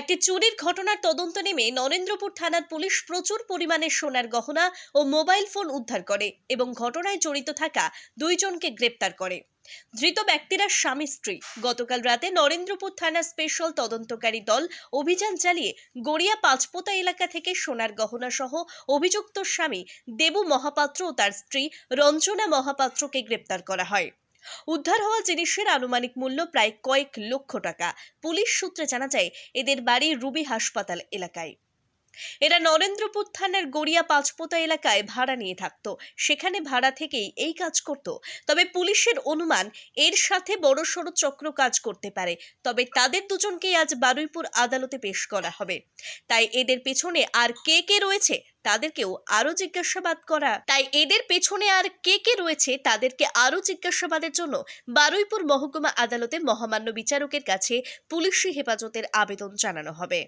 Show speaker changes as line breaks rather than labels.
একটি চুরির ঘটনার তদন্ত নেমে নরেন্দ্রপুর থানার পুলিশ প্রচুর পরিমাণে সোনার গহনা ও মোবাইল ফোন উদ্ধার করে এবং ঘটনায় জড়িত থাকা দুইজনকে গ্রেপ্তার করে। ধৃত ব্যক্তিরা স্বামী, স্ত্রী। গতকাল রাতে নরেন্দ্রপুর থানা স্পেশাল তদন্তকারী দল অভিযান চালিয়ে গড়িয়া পাঁচপোতা এলাকা থেকে সোনার গহনা সহ অভিযুক্ত স্বামী দেবু মহাপাত্র ও তার স্ত্রী রঞ্জনা মহাপাত্রকে গ্রেপ্তার করা হয়। উদ্ধার হওয়া জিনিসের আনুমানিক মূল্য প্রায় কয়েক লক্ষ টাকা। পুলিশ সূত্রে জানা যায়, এদের বাড়ি রুবি হাসপাতাল এলাকায়। এরা নরেন্দ্রপুর থানার গড়িয়া পাঁচপোতা এলাকায় ভাড়া নিয়ে থাকত। সেখানে ভাড়া থেকেই এই কাজ করত। তবে পুলিশের অনুমান, এর সাথে বড়সড় চক্র কাজ করতে পারে। তবে তাদের দুজনকেই আজ বারুইপুর আদালতে পেশ করা হবে। তাই এদের পেছনে আর কে কে রয়েছে তাদেরকেও আরও জিজ্ঞাসাবাদ করা। তাই এদের পেছনে আর কে কে রয়েছে তাদেরকে আরও জিজ্ঞাসাবাদের জন্য বারুইপুর মহকুমা আদালতে মহামান্য বিচারকের কাছে পুলিশি হেফাজতের আবেদন জানানো হবে।